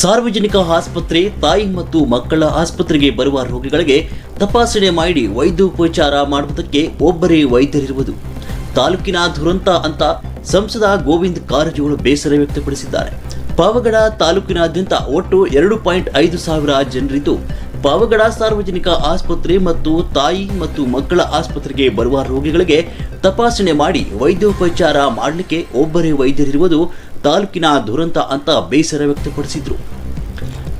ಸಾರ್ವಜನಿಕ ಆಸ್ಪತ್ರೆ, ತಾಯಿ ಮತ್ತು ಮಕ್ಕಳ ಆಸ್ಪತ್ರೆಗೆ ಬರುವ ರೋಗಿಗಳಿಗೆ ತಪಾಸಣೆ ಮಾಡಿ ವೈದ್ಯೋಪಚಾರ ಮಾಡುವುದಕ್ಕೆ ಒಬ್ಬರೇ ವೈದ್ಯರಿರುವುದು. ತಾಲೂಕಿನ ದುರಂತ ಅಂತ ಸಂಸದ ಗೋವಿಂದ್ ಕಾರಜೋಳ ಬೇಸರ ವ್ಯಕ್ತಪಡಿಸಿದ್ದಾರೆ. ಪಾವಗಡ ತಾಲೂಕಿನಾದ್ಯಂತ ಒಟ್ಟು ಎರಡು ಪಾಯಿಂಟ್ ಐದು ಸಾವಿರ ಜನರಿದ್ದು ಪಾವಗಡ ಸಾರ್ವಜನಿಕ ಆಸ್ಪತ್ರೆ ಮತ್ತು ತಾಯಿ ಮತ್ತು ಮಕ್ಕಳ ಆಸ್ಪತ್ರೆಗೆ ಬರುವ ರೋಗಿಗಳಿಗೆ ತಪಾಸಣೆ ಮಾಡಿ ವೈದ್ಯೋಪಚಾರ ಮಾಡಲಿಕ್ಕೆ ಒಬ್ಬರೇ ವೈದ್ಯರಿರುವುದು ತಾಲೂಕಿನ ದುರಂತ ಅಂತ ಬೇಸರ ವ್ಯಕ್ತಪಡಿಸಿದ್ರು.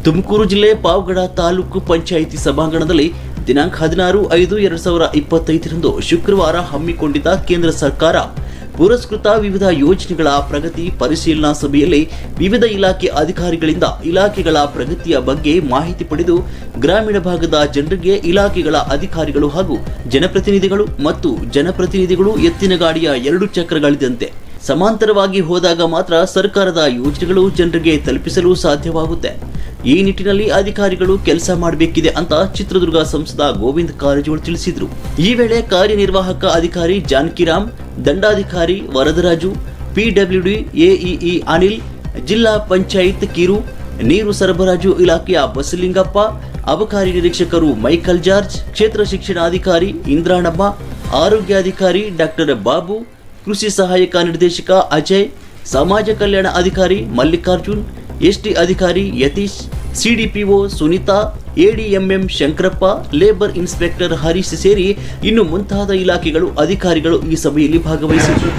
ತುಮಕೂರು ಜಿಲ್ಲೆ ಪಾವಗಡ ತಾಲೂಕು ಪಂಚಾಯಿತಿ ಸಭಾಂಗಣದಲ್ಲಿ ದಿನಾಂಕ ಹದಿನಾರು ಐದು ಎರಡು ಸಾವಿರ ಇಪ್ಪತ್ತೈದರಂದು ಶುಕ್ರವಾರ ಹಮ್ಮಿಕೊಂಡಿದ್ದ ಕೇಂದ್ರ ಸರ್ಕಾರ ಪುರಸ್ಕೃತ ವಿವಿಧ ಯೋಜನೆಗಳ ಪ್ರಗತಿ ಪರಿಶೀಲನಾ ಸಭೆಯಲ್ಲಿ ವಿವಿಧ ಇಲಾಖೆ ಅಧಿಕಾರಿಗಳಿಂದ ಇಲಾಖೆಗಳ ಪ್ರಗತಿಯ ಬಗ್ಗೆ ಮಾಹಿತಿ ಪಡೆದು ಗ್ರಾಮೀಣ ಭಾಗದ ಜನರಿಗೆ ಇಲಾಖೆಗಳ ಅಧಿಕಾರಿಗಳು ಹಾಗೂ ಜನಪ್ರತಿನಿಧಿಗಳು ಮತ್ತು ಜನಪ್ರತಿನಿಧಿಗಳು ಎತ್ತಿನ ಗಾಡಿಯ ಎರಡು ಚಕ್ರಗಳಿದಂತೆ ಸಮಾಂತರವಾಗಿ ಹೋದಾಗ ಮಾತ್ರ ಸರ್ಕಾರದ ಯೋಜನೆಗಳು ಜನರಿಗೆ ತಲುಪಿಸಲು ಸಾಧ್ಯವಾಗುತ್ತೆ. ಈ ನಿಟ್ಟಿನಲ್ಲಿ ಅಧಿಕಾರಿಗಳು ಕೆಲಸ ಮಾಡಬೇಕಿದೆ ಅಂತ ಚಿತ್ರದುರ್ಗ ಸಂಸದ ಗೋವಿಂದ ಕಾರಜೋಳ ತಿಳಿಸಿದರು. ಈ ವೇಳೆ ಕಾರ್ಯನಿರ್ವಾಹಕ ಅಧಿಕಾರಿ ಜಾನಕಿರಾಮ್, ದಂಡಾಧಿಕಾರಿ ವರದರಾಜು ಪಿಡಬ್ಲ್ಯೂಡಿ ಎಇಇ ಅನಿಲ್, ಜಿಲ್ಲಾ ಪಂಚಾಯತ್ ಕಿರು, ನೀರು ಸರಬರಾಜು ಇಲಾಖೆಯ ಬಸಲಿಂಗಪ್ಪ, ಅಬಕಾರಿ ನಿರೀಕ್ಷಕರು ಮೈಕಲ್ ಜಾರ್ಜ್, ಕ್ಷೇತ್ರ ಶಿಕ್ಷಣಾಧಿಕಾರಿ ಇಂದ್ರಾಣಮ್ಮ, ಆರೋಗ್ಯಾಧಿಕಾರಿ ಡಾಕ್ಟರ್ ಬಾಬು, ಕೃಷಿ ಸಹಾಯಕ ನಿರ್ದೇಶಕ ಅಜಯ್, ಸಮಾಜ ಕಲ್ಯಾಣ ಅಧಿಕಾರಿ ಮಲ್ಲಿಕಾರ್ಜುನ್ ಎಸ್ಟಿ ಅಧಿಕಾರಿ Yatish, CDPO Sunita, ADMM Shankarappa, labour inspector Harish ಸೇರಿ ಇನ್ನು ಮುಂತಾದ ಇಲಾಖೆಗಳು ಅಧಿಕಾರಿಗಳು ಈ ಸಭೆಯಲ್ಲಿ ಭಾಗವಹಿಸಿದರು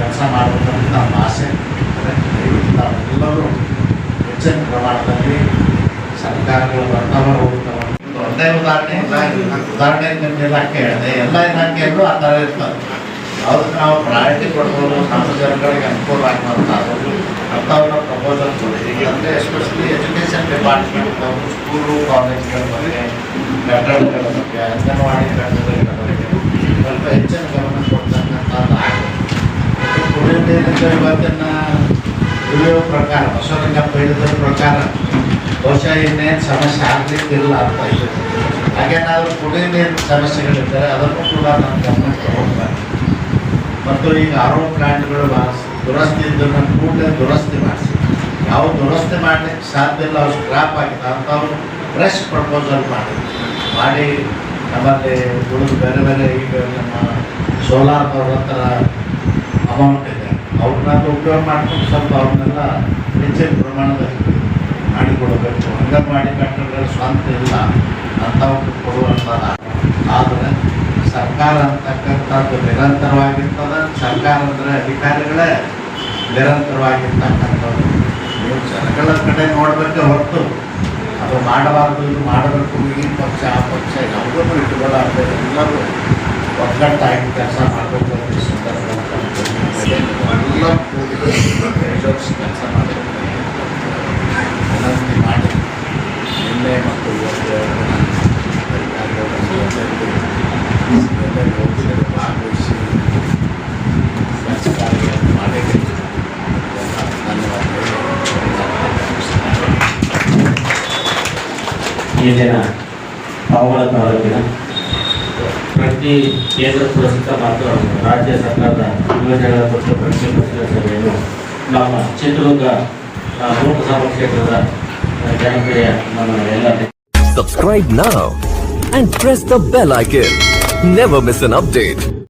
ಕೆಲಸ ಸರ್ಕಾರಗಳು ಬರ್ತಾವ, ಹೋಗ್ತಾವ. ಒಂದು ಉದಾಹರಣೆ ಇಲ್ಲ ಉದಾಹರಣೆ ನಿಮ್ಮ ಇಲಾಖೆ ಹೇಳಿದೆ ಎಲ್ಲ ಇಲಾಖೆಯಲ್ಲೂ ಆ ಥರ ಇರ್ತದೆ ಯಾವ್ದಕ್ಕೆ ನಾವು ಪ್ರಯಾರಿಟಿ ಕೊಡ್ಬೋದು ಸಾರ್ವಜನಿಕರಿಗೆ ಅನುಕೂಲ ಆಗುವಂಥದ್ದು ಅಂಥವ್ರ ಪ್ರಪೋಸಲ್ ಕೊಡಿ ಅಂದರೆ ಎಸ್ಪೆಷಲಿ ಎಜುಕೇಷನ್ ಡಿಪಾರ್ಟ್ಮೆಂಟ್ ಸ್ಕೂಲು ಕಾಲೇಜ್ಗಳ ಬಗ್ಗೆ ಕಟ್ಟಡಗಳ ಬಗ್ಗೆ, ಅಂಗನವಾಡಿ ಕಟ್ಟಡಗಳ ಬಗ್ಗೆ, ಸ್ವಲ್ಪ ಹೆಚ್ಚಿನ ಗಮನ ಕೊಡ್ತಕ್ಕಂಥದ್ದು ಆಗುತ್ತೆ ಕುಡಿಯೋ ನೀರಿನ ಇವತ್ತಿನ ಇಳಿಯೋ ಪ್ರಕಾರ ಬಸವಲಿಂಗಪ್ಪ ಹೇಳಿದ ಪ್ರಕಾರ. ಬಹುಶಃ ಇನ್ನೇನು ಸಮಸ್ಯೆ ಆಗಲಿಕ್ಕಿಲ್ಲ ಅಂತ ಇದೆ. ಹಾಗೇನಾದರೂ ಕುಡಿಯೋ ನೀರಿನ ಸಮಸ್ಯೆಗಳಿದ್ದರೆ, ಅದನ್ನು ಕೂಡ ನಮ್ಮ ಗಮನಕ್ಕೆ ಹೋಗ್ತಾರೆ ಮತ್ತು ಈಗ ಆರೋ ಪ್ಲಾಂಟ್ಗಳು ದುರಸ್ತಿ ಇದ್ದನ್ನು ಕೂಡಲೇ ದುರಸ್ತಿ ಮಾಡಿಸಿ. ಯಾವ ದುರಸ್ತಿ ಮಾಡಲಿಕ್ಕೆ ಸಾಧ್ಯ ಇಲ್ಲ, ಅವ್ರು ಸ್ಕ್ರಾಪ್ ಆಗಿದೆ ಅಂಥವ್ರು ಫ್ರೆಶ್ ಪ್ರಪೋಸಲ್ ಮಾಡಿ. ಮಾಡಿ ನಮ್ಮಲ್ಲಿ ಉಳಿದು ಬೇರೆ ಬೇರೆ ಈಗ ನಮ್ಮ ಸೋಲಾರ್ದವ್ರ ಹತ್ರ ಅಮೌಂಟ್ ಇದೆ. ಅವ್ರನ್ನ ಉಪಯೋಗ ಮಾಡ್ಕೊಂಡು ಸ್ವಲ್ಪ ಅವ್ರನ್ನೆಲ್ಲ ಹೆಚ್ಚಿನ ಪ್ರಮಾಣದಲ್ಲಿ ಮಾಡಿಕೊಡಬೇಕು ಮಾಡಿ ಕಟ್ಟಡಗಳು ಸ್ವಂತ ಇಲ್ಲ. ಅಂಥವ್ರು ಕೊಡುವಂಥದ್ದು ಆದರೆ ಸರ್ಕಾರ ಅಂತಕ್ಕಂಥದ್ದು ನಿರಂತರವಾಗಿರ್ತದೆ. ಸರ್ಕಾರ ಅಂದರೆ ಅಧಿಕಾರಿಗಳೇ ನಿರಂತರವಾಗಿರ್ತಕ್ಕಂಥದ್ದು. ನೀವು ಜನಗಳ ಕಡೆ ನೋಡಬೇಕೆ ಹೊರತು ಅದು ಮಾಡಬಾರ್ದು, ಇದು ಮಾಡಬೇಕು, ಈ ಪಕ್ಷ, ಆ ಪಕ್ಷ ಯಾವುದನ್ನು ಇಟ್ಟುಕೊಳ್ಳಾರ್ದು ಎಲ್ಲರೂ ಒಗ್ಗಟ್ಟಾಗಿ ಕೆಲಸ ಮಾಡಬೇಕು ಈ ಸಂದರ್ಭದಲ್ಲಿ ಕೆಲಸ ಮಾಡಬೇಕು ವಿನಂತಿ ಮಾಡಿ ನಿನ್ನೆ ಮತ್ತು ಇವತ್ತು ಎರಡು ದಿನ ಅಧಿಕಾರಿಗಳ ಸಭೆಯಲ್ಲಿ ಹೋಗಿದ್ದಾರೆ ಭಾಗವಹಿಸಿ ಕೆಲಸ ಕಾರ್ಯಗಳನ್ನು ಮಾಡಿದ್ದೀವಿ ಈ ದಿನ ಪಾವಳ ತಾಲೂಕಿನ ಪ್ರತಿ ಕೇಂದ್ರ ಪುರಸ್ಕೃತ ಮತ್ತು ರಾಜ್ಯ ಸರ್ಕಾರದ ಯೋಜನೆಗಳ ಕುರಿತು ಪ್ರತಿ ಪುಸ್ತಕ ಸಭೆಯನ್ನು ನಮ್ಮ ಚಿತ್ರದುರ್ಗ ಲೋಕಸಭಾ ಕ್ಷೇತ್ರದ ಜನಪ್ರಿಯ ನಮ್ಮ ಎಲ್ಲ Subscribe now and press the bell icon. Never miss an update.